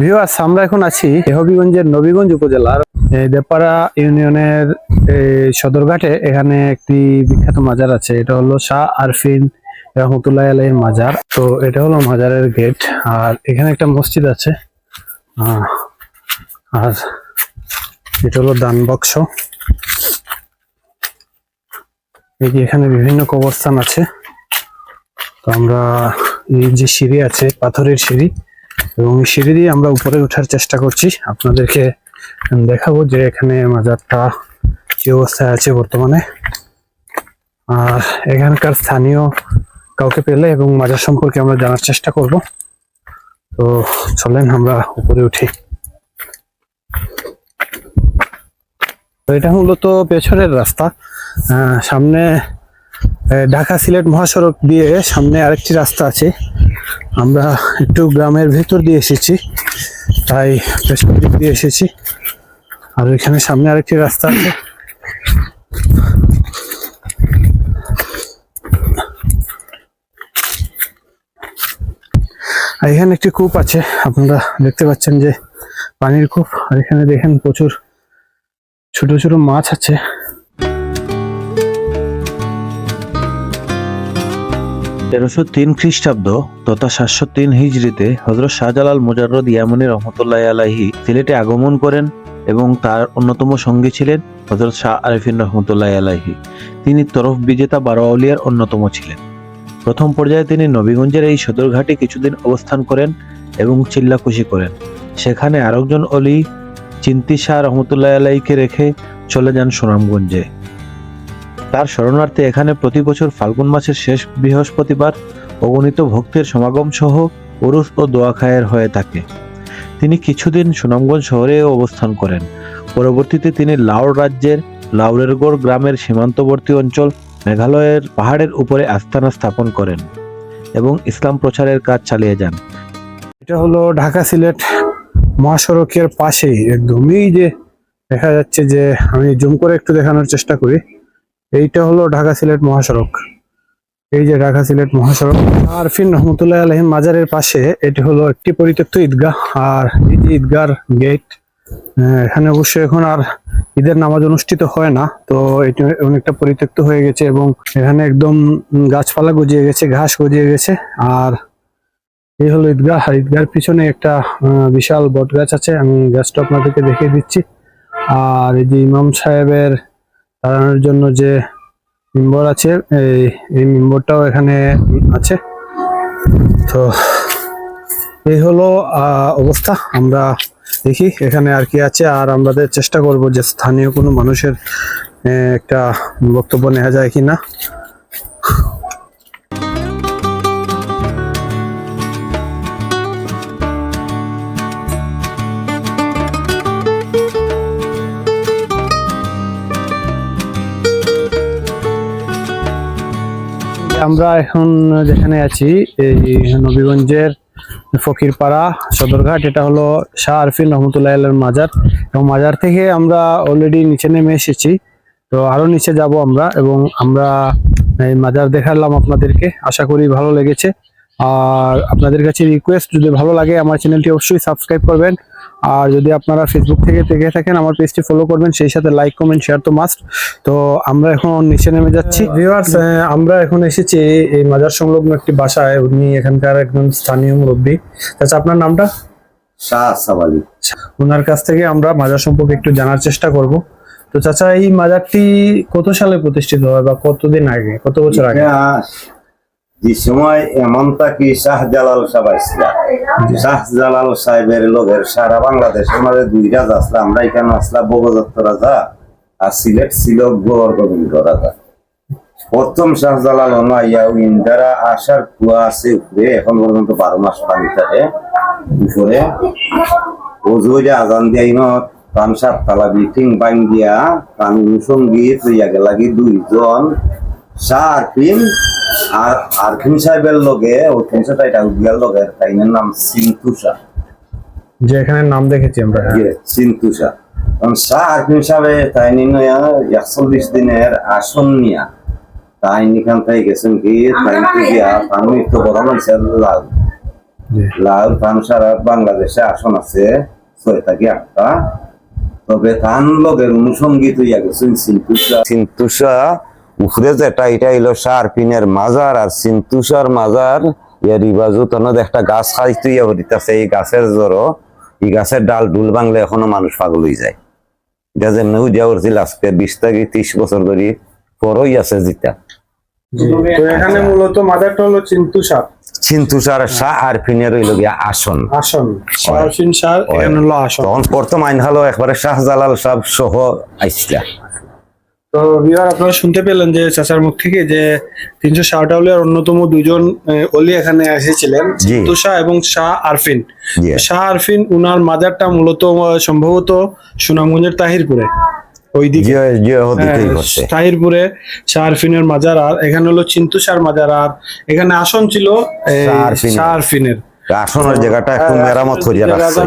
Viewers আমরা এখন আছি হবিগঞ্জের নবীগঞ্জ উপজেলার দেপাড়া ইউনিয়নের সদরঘাটে। এখানে একটি বিখ্যাত মাজার আছে, এটা হলো শাহ আরফিন রহমতুল্লাহ আলাইহির মাজার। তো এটা হলো মাজারের গেট, আর এখানে একটা মসজিদ আছে। আর এটা হলো দান বাক্স। এখানে বিভিন্ন কবরস্থান আছে। তো আমরা এই যে সিঁড়ি আছে, পাথরের সিঁড়ি এবং সিঁড়ি দিয়ে আমরা উপরে ওঠার চেষ্টা করছি। আপনাদেরকে দেখাবো যে এখানে মাজারটা কি অবস্থায় আছে বর্তমানে। আর এখানকার স্থানীয় কাউকে পেলে এবং মাজার সম্পর্কে আমরা জানার চেষ্টা করব। তো চলেন আমরা উপরে উঠি। এটা মূলত পেছনের রাস্তা। সামনে ঢাকা সিলেট মহাসড়ক দিয়ে সামনে আরেকটি রাস্তা আছে। আমরা একটু গ্রামের ভেতর দিয়ে এসেছি, তাই পেছন দিক দিয়ে এসেছি। আর এখানে সামনে আরেকটি রাস্তা আছে। আর এখানে একটি কূপ আছে, আপনারা দেখতে পাচ্ছেন যে পানির কূপ। আর এখানে দেখেন প্রচুর ছোট ছোট মাছ আছে। তেরোশো তিন খ্রিস্টাব্দ তথা সাতশো তিন হিজড়িতে হজরত শাহজালাল মুজাররদ ইয়ামনি রহমতুল্লাহ আলাহি সিলেটে আগমন করেন এবং তার অন্যতম সঙ্গী ছিলেন হজরত শাহ আরিফিন রহমতুল্লাহ আলাহি তিনি তরফ বিজেতা বারো আউলিয়ার অন্যতম ছিলেন। প্রথম পর্যায়ে তিনি নবীগঞ্জের এই সদরঘাটে কিছুদিন অবস্থান করেন এবং চিল্লাকুশি করেন। সেখানে আরেকজন অলি চিন্তি শাহ রহমতুল্লাহ আলাইকে রেখে চলে যান সুনামগঞ্জে। তার শরণার্থে এখানে প্রতি বছর ফাল্গুন মাসের শেষ বৃহস্পতিবার অগণিত ভক্তের সমাগম সহ উরুস ও দোয়াখায়ের হয়ে থাকে। তিনি কিছুদিন সুনামগঞ্জ শহরে অবস্থান করেন। পরবর্তীতে তিনি লাউর রাজ্যের লাউরেরগড় গ্রামের সীমান্তবর্তী অঞ্চল মেঘালয়ের পাহাড়ের উপরে আস্থানা স্থাপন করেন এবং ইসলাম প্রচারের কাজ চালিয়ে যান। এটা হলো ঢাকা সিলেট মহাসড়কের পাশেই একদমই যে দেখা যাচ্ছে যে আমি জুম করে একটু দেখানোর চেষ্টা করি। এইটা হলো ঢাকা সিলেট মহাসড়ক। এই যে ঢাকা সিলেট মহাসড়ক, আরফিন রহমতুল্লাহ আলহিম মাজারের পাশে এটি হলো একটি পরিত্যক্ত ঈদগাহ। আর এই যে ঈদগার গেট এখানে অবশ্যই এখন আর ঈদের নামাজ অনুষ্ঠিত হয় না। তো এটি অনেকটা পরিত্যক্ত হয়ে গেছে এবং এখানে একদম গাছপালা গজিয়ে গেছে, ঘাস গজিয়ে গেছে। আর এই হলো ঈদগাহ। ঈদগার পিছনে একটা বিশাল বট গাছ আছে। আমি গাছটা আপনাদেরকে দেখিয়ে দিচ্ছি। আর এই যে ইমাম সাহেবের দাঁড়ানোর জন্য যে মেম্বর আছে, এই এই মেম্বরটাও এখানে আছে। তো এই হলো অবস্থা। আমরা দেখি এখানে আর কি আছে, আর আমাদের চেষ্টা করব যে স্থানীয় কোনো মানুষের একটা বক্তব্য নেওয়া যায় কিনা। আমরা এখন যেখানে আছি, এই নবীগঞ্জের ফকিরপাড়া সদরঘাট, এটা হলো শাহ আরফিন রহমতুল্লাহ মাজার। এবং মাজার থেকে আমরা অলরেডি নিচে নেমে এসেছি। তো আরও নিচে যাব আমরা এবং আমরা এই মাজার দেখালাম আপনাদেরকে। আশা করি ভালো লেগেছে। আর আপনাদের কাছে রিকোয়েস্ট যদি ভালো লাগে আমার চ্যানেলটি অবশ্যই সাবস্ক্রাইব করবেন। আর যদি আপনারা ফেসবুক থেকে দেখে থাকেন আমার পেজটি ফলো করবেন সেই সাথে লাইক কমেন্ট শেয়ার তো মাস্ট তো আমরা এখন নিচে নেমে যাচ্ছি। ভিউয়ার্স আমরা এখন এসেছি এই মাজার সংলগ্ন একটি বাসায়। উনি এখানকার একজন স্থানীয় মুরব্বী। আচ্ছা আপনার নামটা? শাহ সাবালি ওনার কাছ থেকে আমরা মাজার সম্পর্কে একটু জানার চেষ্টা করব। তো চাচা এই মাজারটি কত সালে প্রতিষ্ঠিত হয় বা কতদিন আগে কত বছর আগে? যে সময় এমন তাকি শাহজালাল সাহেব আসলা? শাহজালাল সাহেবের লোকের সারা বাংলাদেশের মাঝে দুই রাজা আসলা আমরা এখানে আসলা বগদত্ত রাজা আর সিলেট ছিল গৌর গোবিন্দ রাজা। প্রথম শাহজালাল অনাইয়া ইন্দারা আসার কুয়া আছে উপরে এখন পর্যন্ত বারো মাস পানি থাকে উপরে। ওজুরে আজান দিয়াই পান সাত তালা বিল্ডিং বাঙ্গিয়া পান সংগীত ইয়াকে লাগি দুইজন? শাহ আরফিন আর সাহেবের লগে ওই উদ্গার লগে তাইনের নাম সিন্তুষা। যে এখানে নাম দেখেছি আমরা হ্যাঁ। ইয়ে, সিন্তুষা। কারণ শাহ সাহেবে তাই নিয়ে একচল্লিশ দিনের আসন নিয়া তাই নিখান তাই গেছেন কি তাই হয়েছে লাল। লাল সারা বাংলাদেশে আসন আছে ছয়টা কি আটটা? তবে ধান লগের অনুসঙ্গিত ইয়া গেছেন সিন্তুসা সিন্তুসা উপরে যেটা এটা হইল সারপিনের মাজার আর সিন্তুসার মাজার। ইয়ার ইবাজু তনদ একটা গাছ খাইতে ইয়া হরিতাছে এই গাছের জড়ো এই গাছের ডাল ডুল বাংলে এখনও মানুষ পাগল হয়ে যায়। এটা যে নৌ দেওয়া উঠছিল আজকে বিশ থেকে ত্রিশ বছর ধরে পরই আছে যেটা তো এখানে মূলত মাদারটা হলো চিন্তু সার সিন্তুসার শাহ আর পিনের হইল গিয়া আসন। আসন বর্তমান হলো একবারে শাহজালাল সাহেব সহ আইসলা। তো আপনারা শুনতে পেলেন যে চাচার মুখ থেকে যে তিনশো ষাট আউলিয়ার অন্যতম দুজন অলি এখানে এসেছিলেন এবং শাহ আরফিন। শাহ আরফিন উনার মাজারটা মূলত সম্ভবত সুনামগঞ্জের তাহিরপুরে। ওইদিকে। হ্যাঁ, তাহিরপুরে শাহ আরফিনের মাজার আর এখানে হলো চিন্তু শাহর মাজার আর এখানে আসন ছিল শাহ আরফিনের। আসনের জায়গাটা একটু হ্যাঁ, মেরামত করিয়া রাখছে